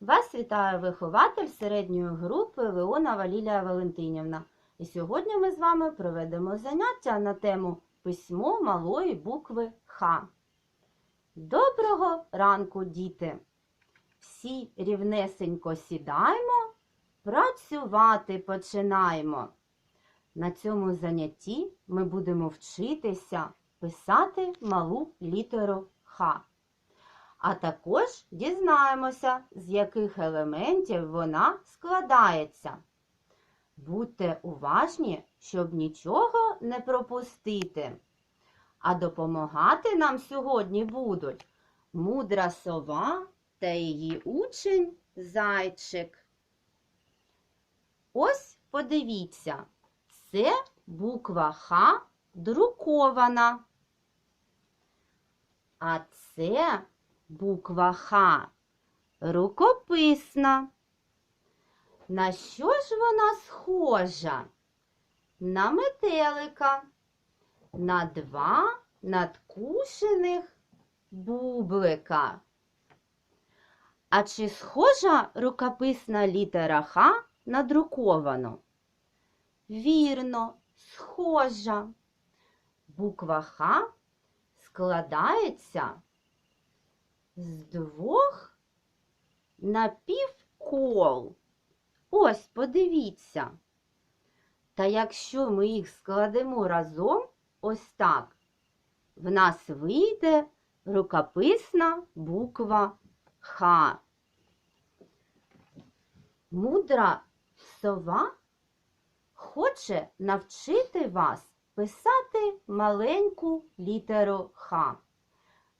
Вас вітає вихователь середньої групи Леона Валілія Валентинівна. І сьогодні ми з вами проведемо заняття на тему письмо малої букви Х. Доброго ранку, діти! Всі рівнесенько сідаємо, працювати починаємо. На цьому занятті ми будемо вчитися писати малу літеру Х. А також дізнаємося, з яких елементів вона складається. Будьте уважні, щоб нічого не пропустити. А допомагати нам сьогодні будуть мудра сова та її учень зайчик. Ось подивіться, це буква Х друкована. А це буква Х рукописна. На що ж вона схожа? На метелика, на два надкушених бублика. А чи схожа рукописна літера Х на друковану? Вірно, схожа. Буква Х складається з двох напівкол. Ось, подивіться. Та якщо ми їх складемо разом, ось так, в нас вийде рукописна буква Х. Мудра сова хоче навчити вас писати маленьку літеру Х.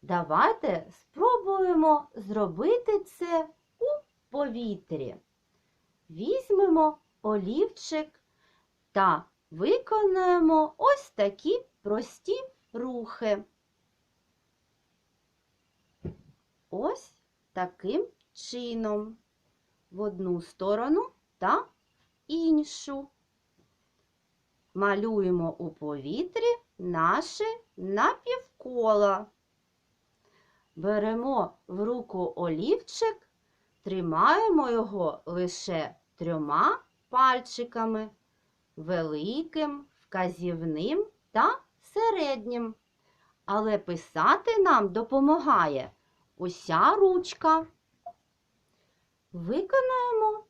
Давайте спробуємо зробити це у повітрі. Візьмемо олівчик та виконаємо ось такі прості рухи. Ось таким чином. В одну сторону та іншу. Малюємо у повітрі наші напівкола. Беремо в руку олівчик, тримаємо його лише трьома пальчиками великим, вказівним та середнім. Але писати нам допомагає уся ручка. Виконаємо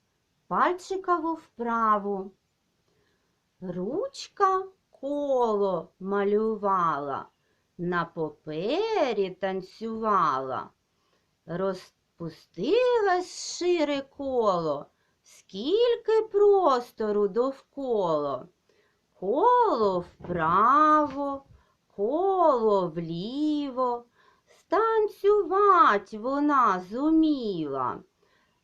пальчикову вправу. Ручка коло малювала, на папері танцювала, розпустилось шире коло, скільки простору довкола. Коло вправо, коло вліво, станцювать вона зуміла.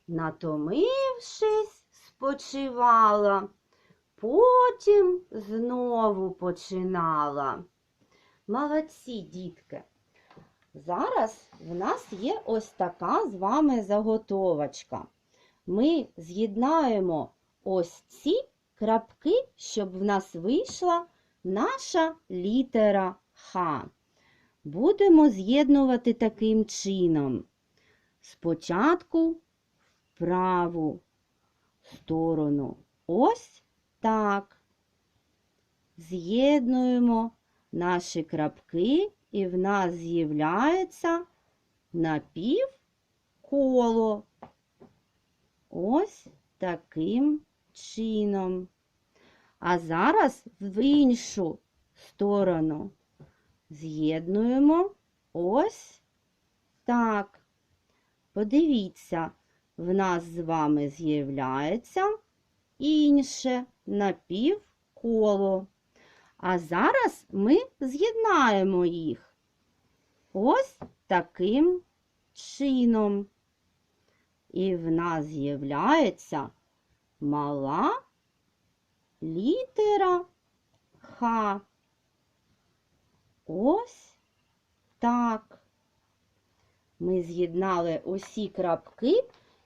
Натомившись, спочивала, потім знову починала. Молодці, дітки! Зараз в нас є ось така з вами заготовочка. Ми з'єднаємо ось ці крапки, щоб в нас вийшла наша літера Х. Будемо з'єднувати таким чином. Спочатку в праву сторону. Ось так. З'єднуємо наші крапки, і в нас з'являється напівколо. Ось таким чином. А зараз в іншу сторону з'єднуємо ось так. Подивіться, в нас з вами з'являється інше напівколо. А зараз ми з'єднаємо їх ось таким чином. І в нас з'являється мала літера Х. Ось так. Ми з'єднали усі крапки,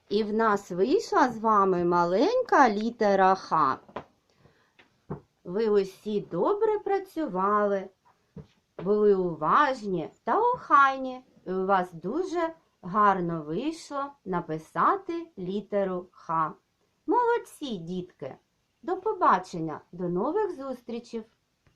і в нас вийшла з вами маленька літера Х. Ви усі добре працювали, були уважні та охайні, і у вас дуже гарно вийшло написати літеру Х. Молодці, дітки! До побачення, до нових зустрічей!